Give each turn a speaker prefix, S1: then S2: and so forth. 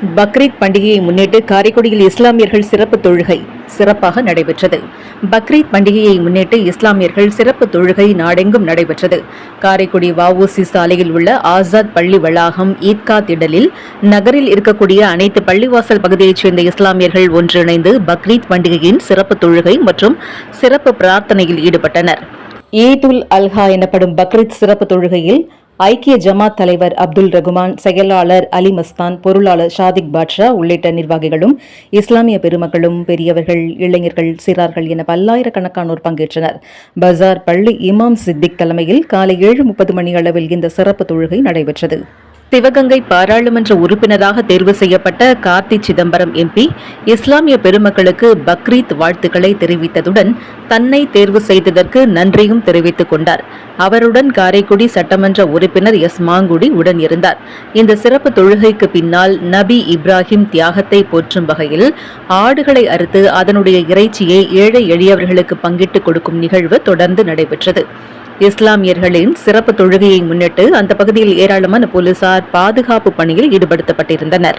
S1: பக்ரீத் பண்டிகையை முன்னிட்டு காரைக்குடியில் இஸ்லாமியர்கள் சிறப்பு தொழுகை சிறப்பாக நடைபெற்றது. பக்ரீத் பண்டிகையை முன்னிட்டு இஸ்லாமியர்கள் சிறப்பு தொழுகை நாடெங்கும் நடைபெற்றது. காரைக்குடி வஉசி சாலையில் உள்ள ஆசாத் பள்ளி வளாகம் ஈத்கா திடலில் நகரில் இருக்கக்கூடிய அனைத்து பள்ளிவாசல் பகுதியைச் சேர்ந்த இஸ்லாமியர்கள் ஒன்றிணைந்து பக்ரீத் பண்டிகையின் சிறப்பு தொழுகை மற்றும் சிறப்பு பிரார்த்தனையில் ஈடுபட்டனர். ஈத் உல் அல்ஹா எனப்படும் பக்ரீத் சிறப்பு தொழுகையில் ஐக்கிய ஜமாத் தலைவர் அப்துல் ரகுமான் செயலாளர் அலி மஸ்தான் பொருளாளர் ஷாதிக் பாட்ஷா உள்ளிட்ட நிர்வாகிகளும் இஸ்லாமிய பெருமக்களும் பெரியவர்கள் இளைஞர்கள் சிறார்கள் என பல்லாயிரக்கணக்கானோர் பங்கேற்றனர். பஜார் பள்ளி இமாம் சித்திக் தலைமையில் காலை ஏழு முப்பது மணி அளவில் இந்த சிறப்பு தொழுகை நடைபெற்றது. சிவகங்கை பாராளுமன்ற உறுப்பினராக தேர்வு செய்யப்பட்ட கார்த்தி சிதம்பரம் எம்பி இஸ்லாமிய பெருமக்களுக்கு பக்ரீத் வாழ்த்துக்களை தெரிவித்ததுடன் தன்னை தேர்வு செய்ததற்கு நன்றியும் தெரிவித்துக் கொண்டார். அவருடன் காரைக்குடி சட்டமன்ற உறுப்பினர் எஸ். மாங்குடி உடன் இருந்தார். இந்த சிறப்பு தொழுகைக்கு பின்னால் நபி இப்ராஹிம் தியாகத்தை போற்றும் வகையில் ஆடுகளை அறுத்து அதனுடைய இறைச்சியை ஏழை எளியவர்களுக்கு பங்கிட்டுக் கொடுக்கும் நிகழ்வு தொடர்ந்து நடைபெற்றது. இஸ்லாமியர்களின் சிறப்பு தொழுகையை முன்னிட்டு அந்த பகுதியில் ஏராளமான போலீசார் பாதுகாப்பு பணியில் ஈடுபடுத்தப்பட்டிருந்தனர்.